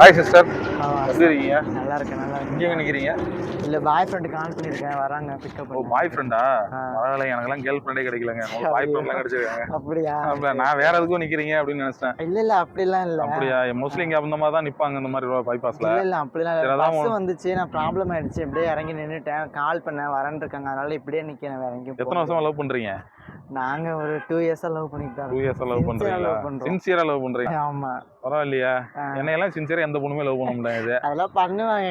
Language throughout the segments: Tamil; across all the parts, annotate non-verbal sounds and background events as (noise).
ஹாய் சிஸ்டர் ஆ, எப்படி இருக்கீங்க? நல்லா இருக்கேன் நல்லா இருக்கேன் நிற்கிறீங்க இல்லை பாய் ஃப்ரெண்டு கால் பண்ணியிருக்கேன் வராங்க பிக்கப் ஓ பாய் ஃப்ரெண்டா ஆ. பரவாயில்ல எனக்கெல்லாம் கேர்ள் ஃப்ரெண்டே கிடைக்கலங்க. உங்களுக்கு பாய் ஃப்ரெண்ட்லாம் கிடைச்சிருக்காங்க அப்படியா? அப்ப நான் வேற எதுக்கும் நிக்கிறீங்க அப்படின்னு நினைச்சேன் இல்ல இல்ல அப்படிலாம் இல்ல. அப்படியா? மோஸ்ட்லி இங்க அந்த மாதிரி தான் நிப்பாங்க இந்த மாதிரி பைபாஸ்ல இல்ல இல்ல அப்படிலாம் இல்ல. பஸ் வந்துச்சு நான் ப்ராப்ளம் ஆயிடுச்சு. அப்படியே இறங்கி நின்னுட்டேன். கால் பண்ணேன் வரேன் இருக்காங்க. அதனால இப்படியே நிக்கிறேன் வேற எங்கேயும் எத்தனை வருஷமா லவ் போகல. நாங்க ஒரு டூ இயர்ஸா லவ் பண்ணிட்டு டூ. இயர்ஸா லவ் பண்றீங்களா. சின்சியரா லவ் பண்றீங்க. ஆமா. பரவாயில்லையா. என்னையெல்லாம் சின்சியரா எந்த பொண்ணுமே லவ் பண்ண முடியாது அதெல்லாம் பண்ணுவாங்க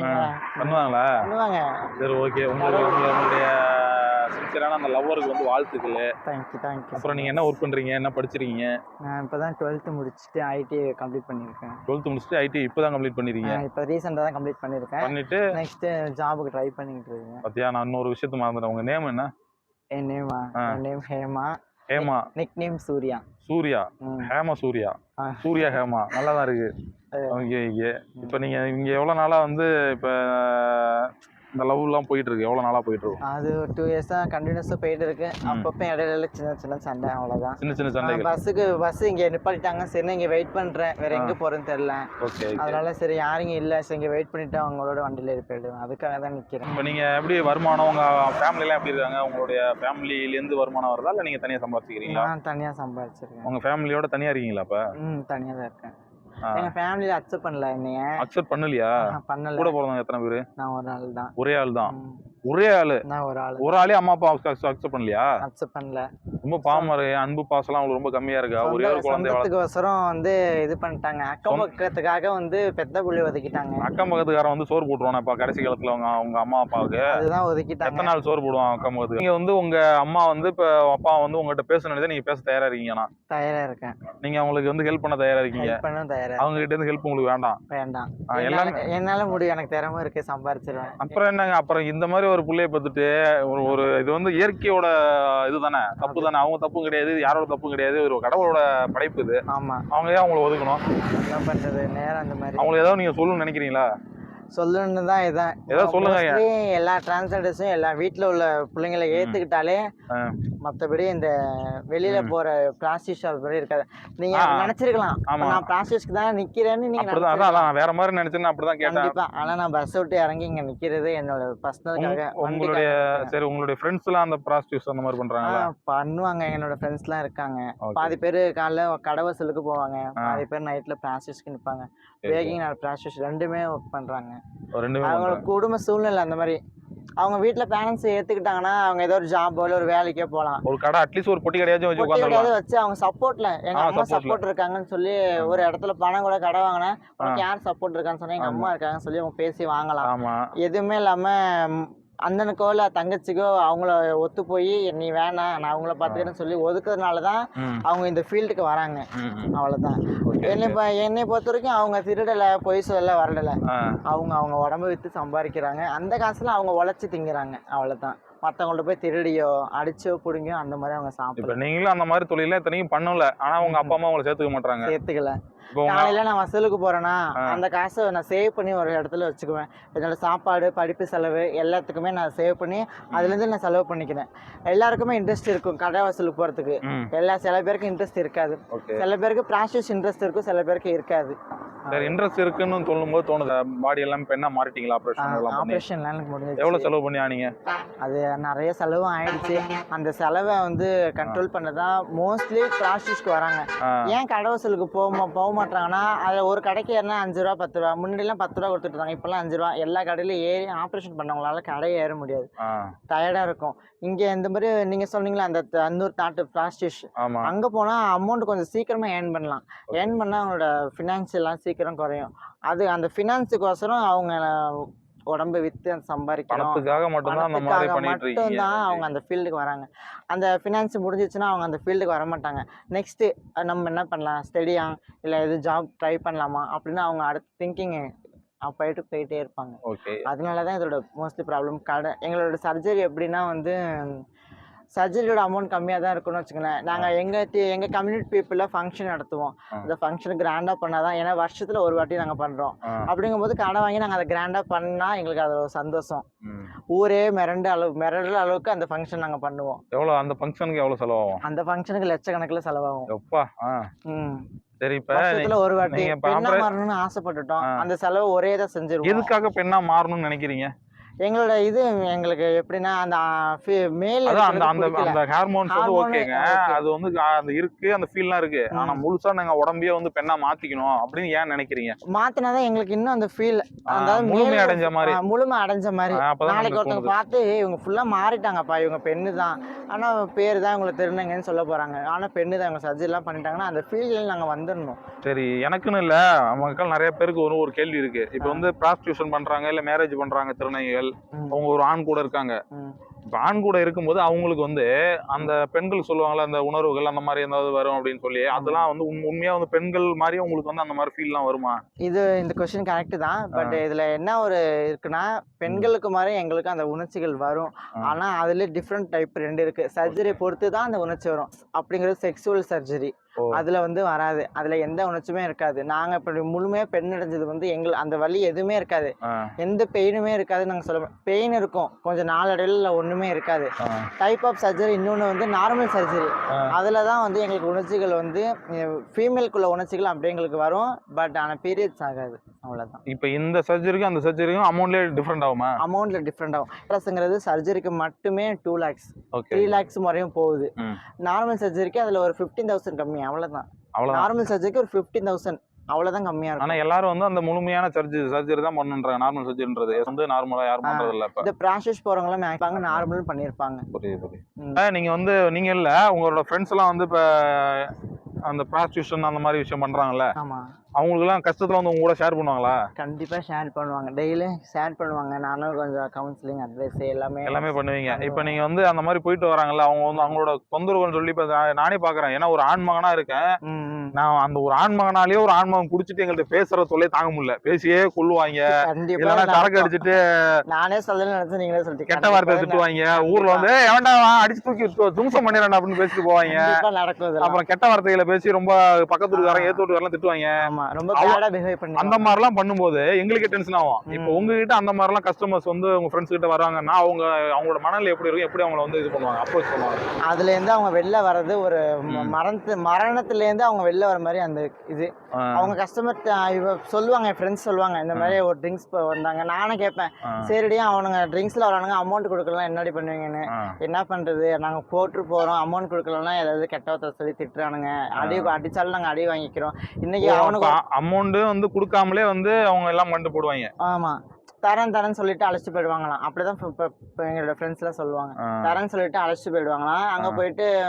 பண்ணுவாங்களா? பண்ணுவாங்க. சரி ஓகே. உங்களுக்கு உங்க- உங்களுடைய சின்சியரான அந்த லவ்வருக்கு வந்து வாழ்த்துக்கள். தேங்க்யூ தேங்க்யூ அப்புறம் நீங்க என்ன ஒர்க் பண்றீங்க? என்ன படிச்சிருக்கீங்க? நான் இப்பதான் டுவெல்த்து முடிச்சுட்டு ஐடி கம்ப்ளீட் பண்ணியிருக்கேன். டுவெல்த் முடிச்சுட்டு ஐடி இப்பதான் கம்ப்ளீட் பண்ணிருக்கீங்க? நான் இப்போ ரீசெண்டாக தான் கம்ப்ளீட் பண்ணியிருக்கேன். பண்ணிட்டு நெக்ஸ்ட் ஜாபுக்கு ட்ரை பண்ணிக்கிட்டு இருக்கேன். பாத்தியா நான் இன்னொரு விஷயத்த மறந்துட்டேன். உங்க நேம் என்ன? என் நேமா. என் name Hema. Hema. Nick name Surya. Surya. Hema Surya. Surya Hema. நல்லா தான் இருக்கு ஓகே ஓகே. இப்போ நீங்க இங்க எவ்வளவு நாளா வந்து இப்போ இந்த லவ் எல்லாம் போயிட்டு இருக்கு எவ்வளவு நாளா போயிட்டு இருக்கும் அது ஒரு டூ இயர்ஸாக கண்டினியூஸாக போயிட்டு இருக்கு அப்பப்போ இடையில சின்ன சின்ன சண்டை அவ்வளோதான் சின்ன சின்ன சண்டைகள். பஸ்ஸுக்கு பஸ் இங்கே நிப்பாட்டிட்டாங்க. சரி இங்கே வெயிட் பண்ணுறேன் வேற எங்கே போகிறேன்னு தெரில ஓகே அதனால சரி யாருங்க இல்லை. சரி இங்கே வெயிட் பண்ணிட்டு அவங்களோட வண்டியில் ஏறி போயிடுவேன். அதுக்காக தான் நிற்கிறேன் இப்போ நீங்க எப்படி வருமானம் உங்க ஃபேமிலி எல்லாம் எப்படி இருக்காங்க? உங்களுடைய ஃபேமிலில இருந்து வருமானம் வருதா? இல்ல நீங்க தனியா சம்பாதிக்கிறீங்களா நான் தனியாக சம்பாதிச்சிருக்கேன் உங்க ஃபேமிலியோட தனியா இருக்கீங்களா அப்ப? ம் தனியாக தான் இருக்கேன். எங்கள் ஃபேமிலியில் அக்செப்ட் பண்ணல என்னைய. அக்செப்ட் பண்ணலையா? பண்ணல. கூட பிறந்தவங்க எத்தனை பேரு? நான் ஒரு ஆள் தான். ஒரே ஆள் தான். ஒரே ஆளு. நான் ஒரு ஆள் ஒரு ஆளே அம்மா அப்பா அக்செப்ட் பண்ணலையா? அக்செப்ட் பண்ணல. ரொம்ப பாமரு அன்பு பாசம்லாம் அவங்களுக்கு ரொம்ப கம்மியா இருக்கா? ஒரே ஒரு குழந்தை வளர்த்து சொந்தத்துக்கு ஒசரம் வந்து இது பண்ணிட்டாங்க. அக்கம் பக்கத்துக்காக வந்து பெத்த புள்ளி ஒதுக்கிட்டாங்க. அக்கம் பக்கத்துக்காரன் வந்து சோறு போட்டுருவானா? இப்ப கடைசி காலத்துல அவங்க அவங்க அம்மா அப்பாவுக்கு. அதுதான் ஒதுக்கிட்டாங்க. எத்தனை நாள் சோறு போடுவான் அக்கம் பக்கத்துக்கு நீங்க வந்து உங்க அம்மா வந்து இப்ப அப்பா வந்து உங்ககிட்ட பேசணுன்றதை நீங்க பேச தயாரா இருக்கீங்கண்ணா தயாரா இருக்கேன். நீங்க அவங்களுக்கு வந்து ஹெல்ப் பண்ண தயாரா இருக்கீங்க? பண்ண தயாரா அவங்க கிட்ட இருந்து ஹெல்ப் உங்களுக்கு வேண்டாம்? வேண்டாம். எல்லாமே- என்னால முடியும். எனக்கு திறமை இருக்கு. சம்பாரிச்சிருவேன். அப்புறம் என்னங்க? அப்புறம் இந்த மாதிரி ஒரு புள்ளைய பார்த்துட்டு ஒரு ஒரு இது வந்து இயற்கையோட இதுதானே தப்பு தானே அவங்க தப்பும் கிடையாது யாரோட தப்பும் கிடையாது. ஒரு கடவுளோட படைப்பு இது. ஆமா. அவங்க ஏன் அவங்கள ஒதுக்கணும்? என்ன பண்றது? நேரம் அந்த மாதிரி. அவங்களுக்கு ஏதாவது நீங்க சொல்லணும்னு நினைக்கிறீங்களா? சொல்லணும்னு தான் இதான் ஏதோ சொல்லுங்க. எல்லா டிரான்ஸ்ஜெண்டர்ஸும் எல்லா வீட்ல உள்ள பிள்ளைங்களை ஏத்துக்கிட்டாலே ஆ. மத்தபடி இந்த வெளியில போற பிளாஸ்டிக் ஷாப் மாதிரி இருக்காது. நீங்க ஆ, ஆ. நினைச்சிருக்கலாம். நான் பிளாஸ்டிக்ஸ்க்கு தான் நிக்கிறேன்னு நீங்க அப்படிதான் அதான் வேற மாதிரி நினைச்சேன்னு அப்படிதான் கேட்டேன். கண்டிப்பா. ஆனா நான் பஸ் விட்டு இறங்கி இங்க நிக்கிறது என்னோட பர்சனலுக்காக உங்க- உங்களுடைய சரி உங்களுடைய ஃப்ரெண்ட்ஸ் எல்லாம் அந்த ப்ராஸ்டியூஸ் அந்த மாதிரி பண்றாங்களா? பண்ணுவாங்க. என்னோட ஃப்ரெண்ட்ஸ் எல்லாம் இருக்காங்க. பாதி பேர் காலைல கடை வசூலுக்கு போவாங்க. பாதி பேர் நைட்ல பிளாஸ்டிக்ஸ்க்கு நிப்பாங்க. பேக்கிங் பிளாஸ்டிக்ஸ் ரெண்டுமே ஒர்க் ரெண்டுமே அவங்களோட பண்றாங்க. குடும்ப சூழ்நிலை அந்த மாதிரி. அவங்க வீட்ல பேரண்ட்ஸ் ஏத்துக்கிட்டாங்கன்னா அவங்க ஏதோ ஒரு ஜாபோ இல்ல ஒரு வேலைக்கே போகலாம் ஒரு கடை அட்லீஸ்ட் ஒரு பொட்டி கடையாச்சும் வச்சு கடையாவது வச்சு அவங்க சப்போர்ட்ல எங்க அம்மா. சப்போர்ட் இருக்காங்கன்னு சொல்லி ஒரு இடத்துல பணம் கூட கடை வாங்கினா உனக்கு யார் சப்போர்ட் இருக்கான்னு சொன்னா எங்க அம்மா இருக்காங்கன்னு சொல்லி அவங்க பேசி வாங்கலாம். எதுவுமே இல்லாம அண்ணனுக்கோ இல்ல தங்கச்சிக்கோ அவங்கள ஒத்து போய் நீ வேணாம் நான் அவங்கள பாத்துக்கிறேன்னு சொல்லி ஒதுக்குறதுனால தான் ம். அவங்க இந்த ஃபீல்டுக்கு வராங்க. அவ்வளவுதான். என்னை என்னை பொறுத்த வரைக்கும் அவங்க திருடலை பொய் சொல்ல வரல அவங்க அவங்க உடம்ப விற்று சம்பாதிக்கிறாங்க. அந்த காசுல அவங்க உழைச்சி திங்கிறாங்க. அவ்வளவுதான். மற்றவங்கள்ட்ட போய் திருடியோ அடிச்சோ பிடுங்கியோ அந்த மாதிரி அவங்க சாப்பிடல. நீங்களும் அந்த மாதிரி தொழில இத்தனைக்கும் பண்ணல. ஆனா உங்க அப்பா அம்மா உங்களை சேர்த்துக்க மாட்டாங்க சேர்த்துக்கல. காலையில நான் வசூலுக்கு போறேன்னா. அந்த காசை நான் சேவ் பண்ணி ஒரு இடத்துல வச்சுக்குவேன். என்னோட சாப்பாடு படிப்பு செலவு எல்லாத்துக்குமே நான் சேவ் பண்ணி அதுல இருந்து நான் செலவு பண்ணிக்கிறேன். எல்லாருக்குமே இன்ட்ரெஸ்ட் இருக்கும் கடை வசூலுக்கு போறதுக்கு. எல்லா சில பேருக்கு இன்ட்ரெஸ்ட் இருக்காது. சில பேருக்கு ப்ராசஸ் இன்ட்ரெஸ்ட் இருக்கும் சில பேருக்கு இருக்காது. சரி இன்ட்ரெஸ்ட் இருக்குன்னு சொல்லும்போது தோணுது? பாடி எல்லாம் இப்ப என்ன மாறிட்டீங்களா? ஆப்ரேஷன் எனக்கு முடிஞ்சிச்சு எவ்வளவு செலவு பண்ணி ஆனீங்க? அது நிறைய செலவும் ஆயிடுச்சு. அந்த செலவை வந்து கண்ட்ரோல் பண்ண தான் மோஸ்ட்லி ப்ராஸ்டிஸ்க்கு வராங்க. ஏன் கடை வசூலுக்கு போக போக மாட்டாங்கன்னா அதில் ஒரு கடைக்கு ஏறினா அஞ்சு ரூபா பத்து ரூபா முன்னாடிலாம் பத்து ரூபா கொடுத்துட்டு இருந்தாங்க. இப்போல்லாம் அஞ்சு ரூபா எல்லா கடையிலும் ஏறி ஆப்ரேஷன் பண்ணவங்களால கடை ஏற முடியாது. டயர்டாக இருக்கும். இங்கே இந்த மாதிரி நீங்கள் சொன்னீங்களா அந்த அன்னூர் தாட்டு ப்ளாஸ்டிஷ் அங்கே போனால் அமௌண்ட் கொஞ்சம் சீக்கிரமாக ஏர்ன் பண்ணலாம். ஏர்ன் பண்ணால் அவங்களோட ஃபினான்ஷியலாம் சீக்கிரம் குறையும். அது அந்த ஃபினான்ஸுக்கோசரம் அவங்க உடம்பை விற்று சம்பாதிக்கணும். பணத்துக்காக மட்டும்தான் அவங்க அந்த ஃபீல்டுக்கு வராங்க. அந்த ஃபினான்ஸ் முடிஞ்சிச்சுன்னா அவங்க அந்த ஃபீல்டுக்கு வர மாட்டாங்க நெக்ஸ்ட்டு நம்ம என்ன பண்ணலாம்? ஸ்டடியா இல்லை எது ஜாப் ட்ரை பண்ணலாமா? அப்படின்னு அவங்க அடுத்த திங்கிங் போயிட்டு போயிட்டே இருப்பாங்க. அதனால தான் இதோட மோஸ்ட்லி ப்ராப்ளம் கடை எங்களோட சர்ஜரி எப்படின்னா வந்து சர்ஜரியோட அமௌண்ட் கம்மியாக தான் இருக்கும்னு வச்சுக்கோங்களேன். நாங்கள் எங்கள் எங்கள் கம்யூனிட்டி பீப்புளில் ஃபங்க்ஷன் நடத்துவோம். அந்த ஃபங்க்ஷன் கிராண்டாக பண்ணால் தான் ஏன்னா வருஷத்தில் ஒரு வாட்டி நாங்கள் பண்ணுறோம் அப்படிங்கும்போது கடை வாங்கி நாங்கள் அதை கிராண்டாக பண்ணால் எங்களுக்கு அது ஒரு சந்தோஷம். ஊரே மிரண்டு அளவு மிரடுற அளவுக்கு அந்த ஃபங்க்ஷன் நாங்கள் பண்ணுவோம். எவ்வளவு அந்த ஃபங்க்ஷனுக்கு எவ்வளவு செலவாகும்? அந்த ஃபங்க்ஷனுக்கு லட்சக்கணக்கில் செலவாகும். எப்பா ம். சரி இப்ப ஒரு வாட்டி பெண்ணா மாறணும்னு ஆசைப்பட்டுட்டோம். அந்த செலவு ஒரே தான் செஞ்சிருவோம். எதுக்காக பெண்ணா மாறணும்னு நினைக்கிறீங்க? எங்களோட இது எங்களுக்கு எப்படின்னா அந்த மேல் அந்த அந்த அந்த ஹார்மோன்ஸ் வந்து ஓகேங்க. அது வந்து அந்த இருக்கு அந்த ஃபீல்லாம் இருக்கு. ஆனா முழுசா நாங்க உடம்பையே வந்து பெண்ணா மாத்திக்கணும் அப்படின்னு ஏன் நினைக்கிறீங்க? மாத்தினாதான் எங்களுக்கு இன்னும் அந்த ஃபீல் அதாவது முழுமை அடைஞ்ச மாதிரி. முழுமை அடைஞ்ச மாதிரி. நாளைக்கு ஒருத்தவங்க. பார்த்து இவங்க ஃபுல்லா மாறிட்டாங்கப்பா இவங்க பெண்ணு தான். ஆனா பேர் தான் இவங்களை திருநங்கைன்னு சொல்ல போறாங்க. ஆனா பெண்ணு தான் இவங்க சர்ஜரி எல்லாம் பண்ணிட்டாங்கன்னா அந்த ஃபீல்ட்ல நாங்க வந்துடணும். சரி எனக்குன்னு இல்ல. மக்கள் நிறைய பேருக்கு ஒரு ஒரு கேள்வி இருக்கு. இப்ப வந்து ப்ராஸ்டியூஷன் பண்றாங்க இல்ல மேரேஜ் பண்றாங்க திருநங்கைகள். ம். அவங்க ஒரு ஆண் கூட இருக்காங்க. இப்ப ஆண் கூட இருக்கும்போது அவங்களுக்கு வந்து அந்த பெண்கள் சொல்லுவாங்கல்ல அந்த உணர்வுகள் அந்த மாதிரி ஏதாவது வரும் அப்படின்னு சொல்லி அதெல்லாம் வந்து உண்- உண்மையா வந்து பெண்கள் மாதிரி உங்களுக்கு வந்து அந்த மாதிரி ஃபீல்லாம் வருமா? இது இந்த கொஸ்டின் கரெக்ட் தான். பட் இதுல என்ன ஒரு இருக்குன்னா பெண்களுக்கு மாதிரி எங்களுக்கு அந்த உணர்ச்சிகள் வரும். ஆனா அதுல டிஃப்ரெண்ட் டைப் ரெண்டு இருக்கு. சர்ஜரி பொறுத்து தான் அந்த உணர்ச்சி வரும். அப்படிங்கிறது செக்ஸுவல் சர்ஜரி. அதுல வந்து வராது. அதுல எந்த உணர்ச்சியுமே இருக்காது. நாங்க இப்படி முழுமையா பெண் அடைஞ்சது வந்து எங்கள் அந்த வலி எதுவுமே இருக்காது. எந்த பெயினுமே இருக்காது நாங்க சொல்ல பெயின் இருக்கும். கொஞ்சம் நாளடைவில் ஒண்ணுமே இருக்காது. டைப் ஆஃப் சர்ஜரி இன்னொன்று வந்து நார்மல் சர்ஜரி ஆ. அதில் தான் வந்து எங்களுக்கு உணர்ச்சிகள் வந்து ஃபீமேலுக்குள்ள உணர்ச்சிகள் அப்படி எங்களுக்கு வரும். பட் ஆனால் பீரியட்ஸ் ஆகாது. அவ்வளோதான் இப்ப இந்த சர்ஜரிக்கும் அந்த சர்ஜரிக்கும் அமௌண்ட்லயே டிஃப்ரெண்ட் ஆகுமா? அமௌண்ட்டில் டிஃப்ரெண்ட் ஆகும். ப்ளஸ்ங்கிறது சர்ஜரிக்கு மட்டுமே டூ லேக்ஸ் த்ரீ லேக்ஸ் வரையும் போகுது. நார்மல் சர்ஜரிக்கு அதில் ஒரு ஃபிஃப்டீன் தௌசண்ட் கம்மி. அவ்வளோதான் அவ்வளவுதான். நார்மல் சர்ஜரிக்கு ஒரு ஃபிஃப்டீன் தௌசண்ட் அவ்வளோதான் கம்மியாக இருக்கும். ஆனா எல்லாரும் வந்து அந்த முழுமையான சர்ஜரி சர்ஜரி தான் பண்ணுன்றாங்க. நார்மல் சர்ஜரின்றது வந்து நார்மலா யாரும். பண்றது இல்ல இப்ப. இந்த ப்ராசஸ் போகிறவங்களாம் மேக்ஸிமம் நார்மல் பண்ணியிருப்பாங்க. புரியுது புரியுது. நீங்க வந்து நீங்க இல்ல உங்களோட ஃப்ரெண்ட்ஸ் எல்லாம் வந்து இப்ப அந்த ப்ராஸ்டியூஷன் அந்த மாதிரி விஷயம் பண்றாங்கல்ல? ஆமாம் அவங்களுக்கு எல்லாம் கஷ்டத்துல வந்து உங்க கூட ஷேர் பண்ணுவாங்களா? கண்டிப்பாக ஷேர் பண்ணுவாங்க. டெய்லியும் ஷேர் பண்ணுவாங்க. நானும் கொஞ்சம் கவுன்சிலிங் அட்வைஸ் எல்லாமே எல்லாமே பண்ணுவீங்க. இப்ப நீங்க வந்து அந்த மாதிரி போயிட்டு வராங்கல்ல அவங்க வந்து அவங்களோட தொந்தரவுன்னு சொல்லி இப்ப நான் பாக்குறேன். ஏன்னா ஒரு ஆண் மகனா இருக்கேன். நான் அந்த ஒரு ஆண் மகனாலேயே ஒரு ஆண் மகன் குடிச்சிட்டு எங்கள்ட்ட பேசுற தொல்லை தாங்க முடியல. பேசியே கொள்ளுவாங்க. இல்லைன்னா சரக்கு. அடிச்சிட்டு நானே சொல்லணும்னு நினைச்சு நீங்களே சொல்லிட்டீங்க கெட்ட வார்த்தை திட்டுவாங்க. ஊர்ல வந்து எவன்டா அடிச்சு தூக்கி தும்சம் பண்ணிடுறேன் அப்படின்னு பேசிட்டு போவாங்க. நடக்கும். அப்புறம் கெட்ட வார்த்தைகளை பேசி ரொம்ப பக்கத்து வீட்டுக்காரன் ஏத்து வீட்டுக்காரன் திட்டுவாங்க. ஆமா ரொம்ப பேடா பிஹேவ் பண்ணி அந்த மாதிரிலாம் பண்ணும்போது எங்களுக்கே டென்ஷன் ஆகும். இப்போ. உங்ககிட்ட அந்த மாதிரிலாம் கஸ்டமர்ஸ் வந்து உங்க ஃப்ரெண்ட்ஸ் கிட்ட வராங்கன்னா அவங்க அவங்களோட மனநிலை எப்படி இருக்கும்? எப்படி அவங்கள வந்து இது பண்ணுவாங்க அப்ரோச் பண்ணுவாங்க? அதுல இருந்து அவங்க வெளில வர்றது ஒரு. மரணத்து மரணத்துல இருந்து அவங்க வெளில வர மாதிரி அந்த இது. அவங்க கஸ்டமர் இவ சொல்லுவாங்க என் ஃப்ரெண்ட்ஸ் சொல்லுவாங்க இந்த மாதிரி ஒரு ட்ரிங்க்ஸ் வந்தாங்க. நானும் கேட்பேன் சரிடியா அவனுங்க ட்ரிங்க்ஸ்ல வரானுங்க அமௌண்ட் கொடுக்கலாம் என்னடி பண்ணுவீங்கன்னு. என்ன பண்றது? நாங்க போட்டு போறோம் அமௌண்ட் கொடுக்கலன்னா ஏதாவது கெட்ட வார்த்தை சொல்லி திட்டுறானுங்க. அடி அடிச்சாலும் நாங்க அடி வாங்கிக்கிறோம். இன்னைக்கு அவனுக்கு அமௌண்ட் வந்து கொடுக்காமலே வந்து அவங்க எல்லாம் மண்டு போடுவாங்க ஆமா. தரேன் தரேன்னு சொல்லிட்டு அழைச்சிட்டு போயிடுவாங்களாம். அப்படிதான் இப்ப- இப்ப எங்களோட ஃப்ரெண்ட்ஸ்லாம் சொல்லுவாங்க. ஆ, தரேன்னு சொல்லிட்டு அழைச்சிட்டு போயிடுவாங்களாம். அங்கே. போயிட்டு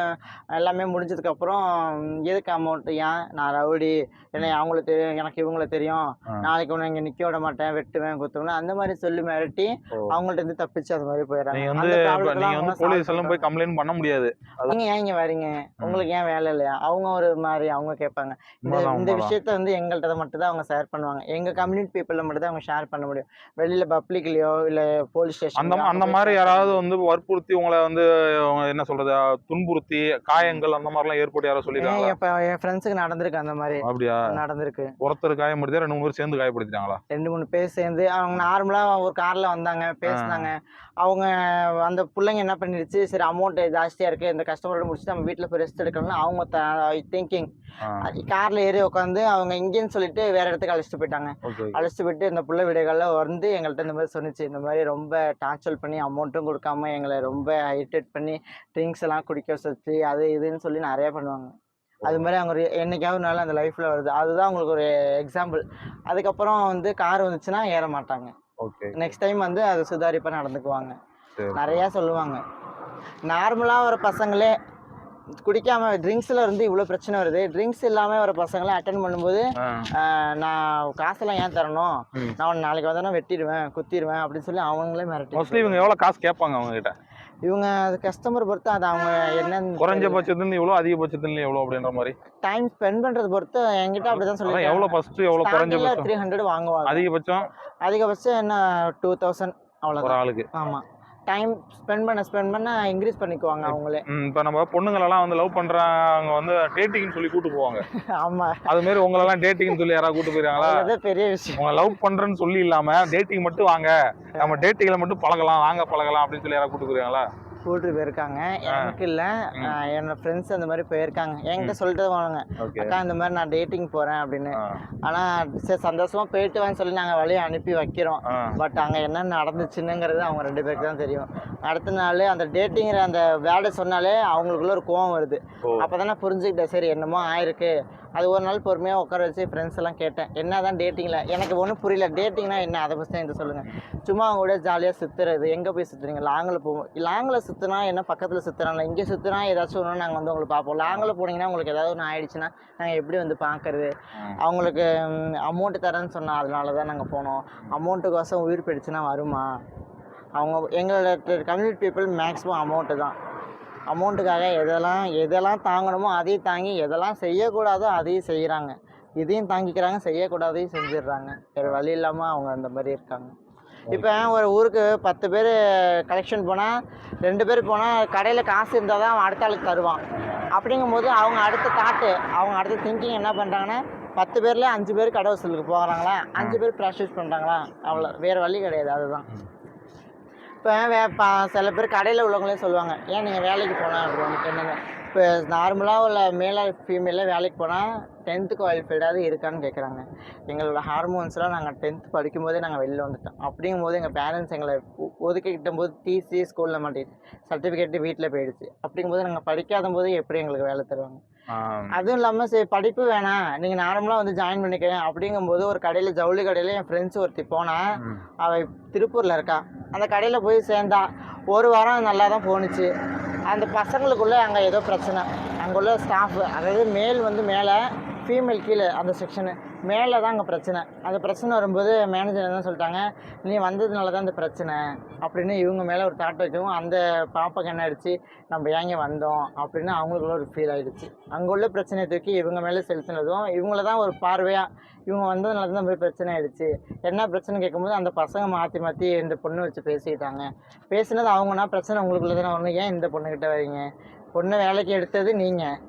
எல்லாமே முடிஞ்சதுக்கு அப்புறம் எதுக்கு அமௌண்ட் ஏன் நான் ரவுடி. என்ன அவங்களுக்கு தெரியும் எனக்கு இவங்கள தெரியும். நாளைக்கு உன்னை இங்கே நிற்க விட மாட்டேன் வெட்டுவேன் குத்துவேன். அந்த மாதிரி சொல்லி மிரட்டி. அவங்கள்ட்ட இருந்து தப்பிச்சு அது மாதிரி போயிடுறாங்க. போலீஸ் எல்லாம் போய் கம்ப்ளைண்ட் பண்ண முடியாது. நீங்க ஏன் இங்க வரீங்க? உங்களுக்கு ஏன் வேலை இல்லையா? அவங்க ஒரு மாதிரி அவங்க கேட்பாங்க. இந்த இந்த. விஷயத்த வந்து எங்கள்கிட்ட மட்டும் தான் அவங்க ஷேர் பண்ணுவாங்க. எங்க கம்யூனிட்டி பீப்புள்ல மட்டும் தான் அவங்க ஷேர் பண்ண முடியும். வெளியில பப்ளிக்லயோ இல்ல போலீஸ் அந்த ஸ்டேஷன் அந்த மாதிரி யாராவது வந்து வற்புறுத்தி உங்களை வந்து என்ன சொல்றது துன்புறுத்தி காயங்கள் அந்த மாதிரிலாம் ஏற்பட்டு யாரோ சொல்லிருக்காங்களா? இப்ப என் ஃப்ரெண்ட்ஸுக்கு நடந்திருக்கு அந்த மாதிரி. அப்படியா? நடந்திருக்கு. ஒருத்தர் காயப்படுத்தி ரெண்டு மூணு பேர் சேர்ந்து காயப்படுத்திட்டாங்களா? ரெண்டு மூணு பேர் சேர்ந்து அவங்க நார்மலா ஒரு கார்ல வந்தாங்க பேசினாங்க. அவங்க அந்த பிள்ளைங்க என்ன பண்ணிடுச்சு சரி அமௌண்ட் ஜாஸ்தியா இருக்கு இந்த கஸ்டமரோட முடிச்சுட்டு நம்ம வீட்டுல போய் ரெஸ்ட் எடுக்கணும்னு அவங்க திங்கிங் கார்ல ஏறி உட்காந்து அவங்க இங்கேன்னு சொல்லிட்டு வேற இடத்துக்கு அழைச்சிட்டு போயிட்டாங்க. அழைச்சிட்டு போயிட்டு இந்த புள்ள விடைகள்ல வந்து எங்கள்கிட்ட இந்த மாதிரி சொன்னிச்சு. இந்த மாதிரி ரொம்ப டார்ச்சர் பண்ணி அமௌண்ட்டும் கொடுக்காம எங்களை ரொம்ப இரிட்டேட் பண்ணி ட்ரிங்க்ஸ் எல்லாம் குடிக்க வச்சு அது இதுன்னு சொல்லி நிறைய பண்ணுவாங்க. அது மாதிரி அவங்க ஒரு என்னைக்காவது ஒரு நாள் அந்த லைஃப்ல வருது. அதுதான் அவங்களுக்கு ஒரு எக்ஸாம்பிள் அதுக்கப்புறம் வந்து கார் வந்துச்சுன்னா ஏற மாட்டாங்க. ஓகே நெக்ஸ்ட் டைம் வந்து அது சுதாரிப்பா நடந்துக்குவாங்க. நிறைய சொல்லுவாங்க. நார்மலா ஒரு பசங்களே குடிக்காம ட்ரிங்க்ஸ்ல இருந்து இவ்வளவு பிரச்சனை வருது. ட்ரிங்க்ஸ் இல்லாம ஒரு பசங்களை அட்டன் பண்ணும்போது நான் காசெல்லாம் ஏன் தரணும். நான் உன்னை நாளைக்கு வந்தா வெட்டிடுவேன் குத்திடுவேன் அப்படின்னு சொல்லி அவங்களே மிரட்டி மோஸ்ட்லி இவங்க எவ்வளவு காசு கேட்பாங்க அவங்க கிட்ட இவங்க அது கஸ்டமர் பொறுத்து அது அவங்க என்ன குறைஞ்சபட்சத்துல எவ்வளவு அதிகபட்சத்துல எவ்வளவு அப்படின்ற மாதிரி? டைம் ஸ்பெண்ட் பண்றது பொறுத்து என்கிட்ட அப்படிதான் அதான் சொல்லி எவ்வளவு ஃபர்ஸ்ட் எவ்வளவு குறைஞ்சபட்சம் த்ரீ ஹண்ட்ரட் வாங்குவாங்க. அதிகபட்சம்? அதிகபட்சம் என்ன டூ தௌசண்ட் ஒரு அவ்வளவுதான் ஆளுக்கு. ஆமா. டைம் ஸ்பெண்ட் பண்ண ஸ்பெண்ட் பண்ண இன்க்ரீஸ் பண்ணிக்குவாங்க அவங்களே. இப்ப நம்ம பொண்ணுங்களெல்லாம் வந்து லவ் பண்றாங்க வந்து டேட்டிங்னு சொல்லி கூட்டு போவாங்க. (laughs) ஆமா. அது மாதிரி உங்களெல்லாம் டேட்டிங்னு சொல்லி யாராவது கூட்டு போயிருக்காங்களா? அது பெரிய விஷயம். உங்களை லவ் பண்றேன்னு சொல்லி இல்லாம டேட்டிங் மட்டும் வாங்க. நம்ம டேட்டிங்ல மட்டும் பழகலாம் வாங்க பழகலாம் அப்படின்னு சொல்லி யாராவது கூட்டு போயிருக்காங்களா? கூட்டு போயிருக்காங்க. எனக்கு இல்லை. என்னோட ஃப்ரெண்ட்ஸ் அந்த மாதிரி போயிருக்காங்க. என்கிட்ட சொல்லிட்டு வாங்க ஓகே. அக்கா இந்த மாதிரி நான் டேட்டிங் போகிறேன் அப்படின்னு. ஆனால் சரி சந்தோஷமா போயிட்டு வான்னு சொல்லி நாங்கள் வழியை அனுப்பி வைக்கிறோம். பட் அங்கே என்ன நடந்துச்சுன்னுங்கிறது அவங்க ரெண்டு பேருக்கு தான் தெரியும். அடுத்த நாள் அந்த டேட்டிங்கிற அந்த வேலை சொன்னாலே அவங்களுக்குள்ள ஒரு கோவம் வருது. அப்போ தான் நான் புரிஞ்சுக்கிட்டேன். சரி என்னமோ ஆயிருக்கு. அது ஒரு நாள் பொறுமையாக உட்கார வச்சு ஃப்ரெண்ட்ஸ் எல்லாம் கேட்டேன். என்ன தான் டேட்டிங்கில் எனக்கு ஒன்றும் புரியல. டேட்டிங்னா என்ன? அதை தான் என்கிட்ட சொல்லுங்கள் சும்மா அவங்க கூட ஜாலியாக சுற்றுறது எங்கே போய் சுற்றுறீங்க லாங்கில் போவோம் லாங்கில் சுற்றுனா என்ன? பக்கத்தில் சுற்றுறாங்க இங்கே சுற்றுனா ஏதாச்சும் ஒன்று நாங்கள் வந்து உங்களுக்கு பார்ப்போம். லாங்கில் போனீங்கன்னா உங்களுக்கு ஏதாவது ஒன்று ஆயிடுச்சுன்னா நாங்கள் எப்படி வந்து பார்க்கறது? அவங்களுக்கு அமௌண்ட்டு தரேன்னு சொன்னா அதனால தான் நாங்கள் போனோம். அமௌண்ட்டுக்கோசம் உயிர் போயிடுச்சுன்னா வருமா? அவங்க எங்களோட கம்யூனிட்டி பீப்புள் மேக்ஸிமம் அமௌண்ட்டு தான். அமௌண்ட்டுக்காக எதெல்லாம் எதெல்லாம் தாங்கணுமோ அதையும் தாங்கி எதெல்லாம் செய்யக்கூடாதோ அதையும் செய்கிறாங்க இதையும் தாங்கிக்கிறாங்க செய்யக்கூடாதையும் செஞ்சிடுறாங்க. வேறு வழி இல்லாமல் அவங்க அந்த மாதிரி இருக்காங்க. இப்போ ஒரு ஊருக்கு பத்து பேர் கலெக்ஷன் போனால் ரெண்டு பேர் போனால் கடையில் காசு இருந்தால் தான் அவன் அடுத்த ஆளுக்கு தருவான். அப்படிங்கும்போது அவங்க அடுத்த தாட்டு அவங்க அடுத்த திங்கிங் என்ன பண்ணுறாங்கன்னா பத்து பேரில் அஞ்சு பேர் கடை வசூலுக்கு போகிறாங்களா அஞ்சு பேர் ப்ராக்டிஸ் பண்ணுறாங்களா அவ்வளோ வேறு வழி கிடையாது அதுதான். இப்போ வே சில பேர் கடையில் உள்ளவங்களே சொல்லுவாங்க ஏன் நீங்கள் வேலைக்கு போனால் அப்படின்னு. என்னென்ன. இப்போ நார்மலாக உள்ள மேலே ஃபீமேலில் வேலைக்கு போனால் டென்த்து குவாலிஃபைடாவது இருக்கான்னு கேட்குறாங்க எங்களோட ஹார்மோன்ஸ்லாம் நாங்கள் டென்த் படிக்கும்போதே நாங்கள் வெளில வந்துட்டோம். அப்படிங்கும்போது எங்கள் பேரண்ட்ஸ் எங்களை ஒதுக்கிக்கிட்ட போது டிசி ஸ்கூலில் மாட்டிடுச்சு சர்டிஃபிகேட்டு வீட்டில் போயிடுச்சு. அப்படிங்கும்போது நாங்கள் படிக்காத போது எப்படி எங்களுக்கு வேலை தருவாங்க? அதுவும் இல்லாமல் சரி படிப்பு வேணாம். நீங்கள் நார்மலாக வந்து ஜாயின் பண்ணிக்கிறேன். அப்படிங்கும்போது ஒரு கடையில் ஜவுளி கடையில் என் ஃப்ரெண்ட்ஸ் ஒருத்தி போனா அவள் திருப்பூரில் இருக்கா. அந்த கடையில் போய் சேர்ந்தா ஒரு வாரம் நல்லா தான் போணுச்சு. அந்த பசங்களுக்குள்ளே அங்கே ஏதோ பிரச்சனை. அங்கே உள்ள ஸ்டாஃபு அதாவது மேல் வந்து மேலே ஃபீமேல் கீழே அந்த செக்ஷனு மேலே தான் அங்கே பிரச்சனை. அந்த பிரச்சனை வரும்போது மேனேஜர் என்ன சொல்லிட்டாங்க நீ வந்ததுனால தான் இந்த பிரச்சனை அப்படின்னு இவங்க மேலே ஒரு தாட் வைக்கவும் அந்த பாப்பாக்கு என்ன ஆயிடுச்சு நம்ம ஏங்க வந்தோம் அப்படின்னு அவங்களுக்குள்ள ஒரு ஃபீல் ஆயிடுச்சு. அங்கே உள்ள பிரச்சனையை தூக்கி இவங்க மேலே செலுத்தினதும் இவங்கள தான் ஒரு பார்வையாக இவங்க வந்ததுனால தான் போய் பிரச்சனை ஆயிடுச்சு. என்ன பிரச்சனை? கேட்கும்போது அந்த பசங்க மாற்றி மாற்றி இந்த பொண்ணு வச்சு பேசிக்கிட்டாங்க. பேசினது அவங்கன்னா பிரச்சனை உங்களுக்குள்ள தானே வரணும். ஏன் இந்த பொண்ணுக்கிட்ட வரீங்க? பொண்ணை வேலைக்கு எடுத்தது நீங்கள்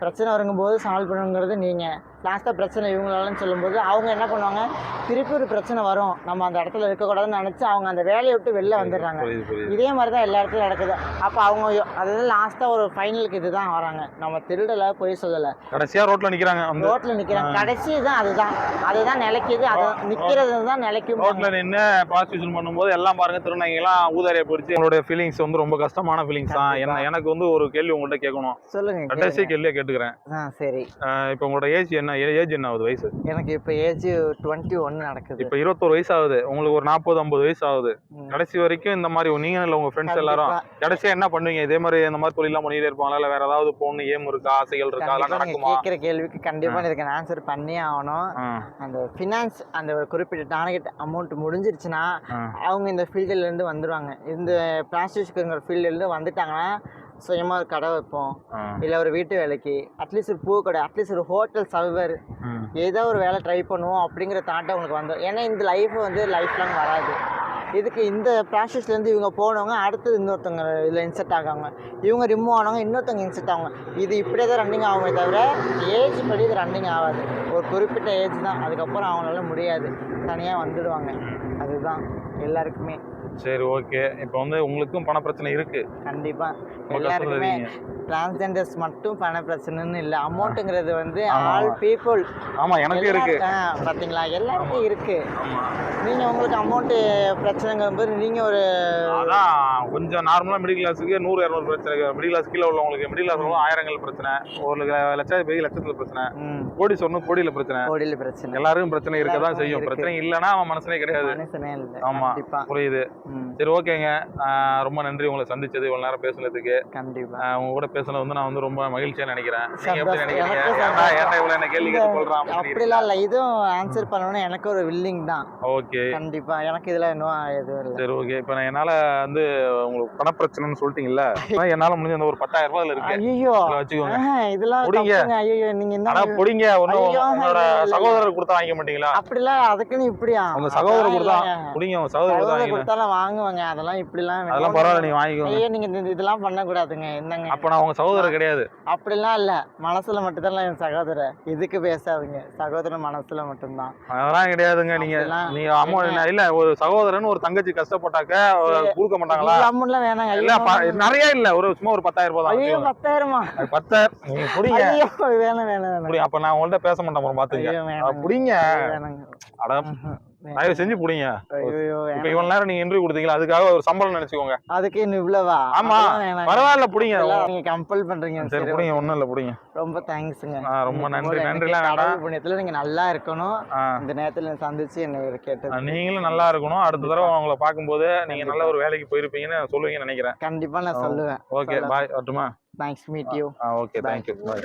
பிரச்சனை வருங்கும்போது சால்வ் பண்ணுங்கிறது நீங்கள் லாஸ்ட்டாக பிரச்சனை இவங்களாலன்னு சொல்லும்போது அவங்க என்ன பண்ணுவாங்க? திருப்பி ஒரு பிரச்சனை வரும். நம்ம அந்த இடத்துல இருக்கக்கூடாதுன்னு நினச்சி அவங்க அந்த வேலையை விட்டு வெளில வந்துடுறாங்க. இதே மாதிரி தான் எல்லா இடத்துலையும் நடக்குது. அப்போ அவங்க அதாவது லாஸ்ட்டாக ஒரு ஃபைனலுக்கு இதுதான் வராங்க. நம்ம திருடலை பொய் சொல்லலை. கடைசியா ரோட்ல நிக்கிறாங்க வந்து ரோட்டில் நிற்கிறாங்க கடைசி தான் அதுதான். அதுதான் நிலைக்குது. அது நிற்கிறது தான் நிலைக்கும் ரோட்ல நின்று ப்ராஸ்டியூஷன் பண்ணும்போது எல்லாம் பாருங்க திருநங்கைலாம் ஊதாரியை பிடிச்சி உங்களுடைய ஃபீலிங்ஸ் வந்து ரொம்ப கஷ்டமான ஃபீலிங்ஸ் தான். என்ன எனக்கு வந்து ஒரு கேள்வி உங்கள்கிட்ட கேட்கணும். சொல்லுங்க கடைசி. கேள்வியா கேட்டுக்கிறேன். ஆ சரி. இப்போ உங்களோட ஏஜ் என்ன? ஏஜ் என்ன ஆகுது வயசு? எனக்கு இப்போ ஏஜ் டுவெண்ட்டி ஒன்று நடக்குது. இப்போ இருபத்தோரு வயசு ஆகுது உங்களுக்கு ஒரு நாற்பது ஐம்பது வயசு ஆகுது. கடைசி வரைக்கும் இந்த மாதிரி நீங்க இல்லை உங்க ஃப்ரெண்ட்ஸ் எல்லாரும். கடைசியா என்ன பண்ணுவீங்க? இதே மாதிரி இந்த மாதிரி தொழிலாம் பண்ணிட்டே இருப்பாங்களா? இல்ல வேற ஏதாவது போகணும் ஏம் இருக்கா? ஆசைகள் இருக்கா? அதெல்லாம் நடக்குமா? கேட்குற கேள்விக்கு கண்டிப்பாக இதுக்கு ஆன்சர் பண்ணியே ஆகணும். அந்த ஃபினான்ஸ் அந்த ஒரு குறிப்பிட்ட டார்கெட் அமௌண்ட் முடிஞ்சிருச்சுன்னா. அவங்க இந்த ஃபீல்டுல இருந்து வந்துடுவாங்க இந்த பிளாஸ்டிக்ஸுங்கிற ஃபீல்டுலேருந்து வந்துட்டாங்கன்னா சுயமாக ஒரு கடை வைப்போம். இல்லை ஒரு வீட்டு வேலைக்கு. அட்லீஸ்ட் ஒரு பூ கடை அட்லீஸ்ட் ஒரு ஹோட்டல் சர்வர். ஏதோ ஒரு வேலை ட்ரை பண்ணுவோம் அப்படிங்கிற தாட்டை அவங்களுக்கு வந்துடும் ஏன்னா இந்த லைஃப் வந்து லைஃப் லாங் வராது. இதுக்கு இந்த ப்ராசஸ்லேருந்து இவங்க போனவங்க அடுத்தது இன்னொருத்தவங்க இதில் இன்செர்ட் ஆகாங்க இவங்க ரிமூவ் ஆனவங்க இன்னொருத்தவங்க இன்செர்ட் ஆகுங்க இது இப்படியே தான் ரன்னிங் ஆகுமே தவிர ஏஜ் படி இது ரன்னிங் ஆகாது. ஒரு குறிப்பிட்ட ஏஜ் தான். அதுக்கப்புறம் அவங்களால முடியாது. தனியாக வந்துடுவாங்க. அதுதான். எல்லாருக்குமே. சரி ஓகே. இப்போ வந்து உங்களுக்கும் பண பிரச்சனை இருக்கு. கண்டிப்பாக ரொம்ப எல்லாருக்குமே டிரான்ஸ்ஜெண்டர்ஸ் மட்டும் பண பிரச்சனைன்னு இல்லை. அமௌண்ட்டுங்கிறது வந்து. ஆல் பீப்புள் ஆமா. எனக்கு இருக்கு. பார்த்தீங்களா எல்லாருக்கும் இருக்கு. ஆமா. நீங்கள் உங்களுக்கு அமௌண்ட்டு பிரச்சனைங்கும்போது நீங்கள் ஒரு அதான் கொஞ்சம் நார்மலா மிடில் கிளாஸுக்கு நூறு இரநூறு பிரச்சனை. மிடில் கிளாஸ் கீழே உள்ளவங்களுக்கு மிடில் கிளாஸ் உள்ளவங்க ஆயிரங்கள் பிரச்சனை. ஒரு லட்சம் பெரிய லட்சத்துல பிரச்சனை. கோடி சொன்ன கோடியில பிரச்சனை. கோடியில் பிரச்சனை. எல்லாருக்கும் பிரச்சனை இருக்க தான் செய்யும். பிரச்சனை இல்லைன்னா அவன் மனசனே கிடையாது. ஆமா. புரியுது. சரி ஓகேங்க. ரொம்ப நன்றி. உங்களை சந்திச்சது இவ்வளவு நேரம் பேசுனதுக்கு. கண்டிப்பாக ஆஹ் உங்க கூட பேசுனது வந்து நான் வந்து ரொம்ப மகிழ்ச்சியா நினைக்கிறேன். நீங்க என்ன கேள்வி கேட்டு சொல்றான் அப்படிலாம் இல்லை. இதுவும் ஆன்சர் பண்ணணும்னு எனக்கு ஒரு வில்லிங் தான். ஓகே. கண்டிப்பாக எனக்கு இதில் இன்னும் எதுவும் இல்லை. சரி ஓகே. இப்போ நான் என்னால வந்து உங்களுக்கு பண பிரச்சனைன்னு சொல்லிட்டீங்கல்ல (laughs) என்னால முடிஞ்ச அந்த ஒரு பத்தாயிரம் ரூபாய் இருக்கு. ஐயோ வச்சுக்கோங்க. இதெல்லாம் புடிங்க. ஐயோ நீங்கள் என்ன பிடிங்க. ஒன்னும் உங்களோட. சகோதரர் கொடுத்தா வாங்கிக்க மாட்டீங்களா? அப்படிலாம் அதுக்குன்னு இப்படியா? உங்க சகோதரர் கொடுத்தா. பிடிங்க உங்க சகோதரர் கொடுத்தா அதெல்லாம் வாங்குவாங்க. அதெல்லாம் இப்படிலாம். அதெல்லாம் பரவாயில்ல நீங்க வாங்கிக்கோங்க. ஐயோ நீங்க இந்த- இதெல்லாம் பண்ணக்கூடாதுங்க. என்னங்க? அப்ப நான் உங்க சகோதரர் கிடையாது. அப்படிலாம் இல்ல. மனசுல மட்டும்தான் என் சகோதரர். இதுக்கு பேசாதுங்க. சகோதரன் மனசுல மட்டும்தான். அதெல்லாம் கிடையாதுங்க. நீங்க நீங்க அம்மா இல்ல. ஒரு சகோதரன் ஒரு தங்கச்சி கஷ்டப்பட்டாக்க. கொடுக்க மாட்டாங்களா? அமௌண்ட்லாம் வேணாங்க. இல்ல ஐயோ நிறைய இல்ல. ஒரு சும்மா ஒரு பத்தாயிரம் ரூபாய் ஐயோ தான் பத்தாயிரமா? அது பத்தாயிரம் நீங்க புடிங்க. ஐயோ வேணாம் வேணாம் அப்ப நான் உங்கள்ட்ட பேச மாட்டேன் பாத்துங்க ஐயோ புடிங்க. அட. தயவு செஞ்சு புடிங்க. இப்ப இவ்வளவு நேரம் நீங்க இன்டர்வியூ கொடுத்தீங்களா? அதுக்காக ஒரு சம்பளம் நினைச்சுக்கோங்க. அதுக்கு இன்னும் இவ்வளவா? ஆமா. பரவாயில்ல புடிங்க. நீங்க கம்பல் பண்றீங்க. சரி புடிங்க. ஒண்ணும் இல்ல புடிங்க. ரொம்ப தேங்க்ஸுங்க ரொம்ப நன்றி. வேண்டாம். கடவுள் புண்ணியத்துல நீங்க நல்லா இருக்கணும். இந்த நேரத்துல சந்திச்சு என்னை கேட்டது நீங்களும் நல்லா இருக்கணும். அடுத்த தடவை உங்களை பார்க்கும்போது நீங்க நல்ல ஒரு வேலைக்கு போயிருப்பீங்கன்னு சொல்லுவீங்கன்னு நினைக்கிறேன். கண்டிப்பா நான் சொல்லுவேன். ஓகே பாய் வரட்டுமா? Thanks meet you okay. Thank you bye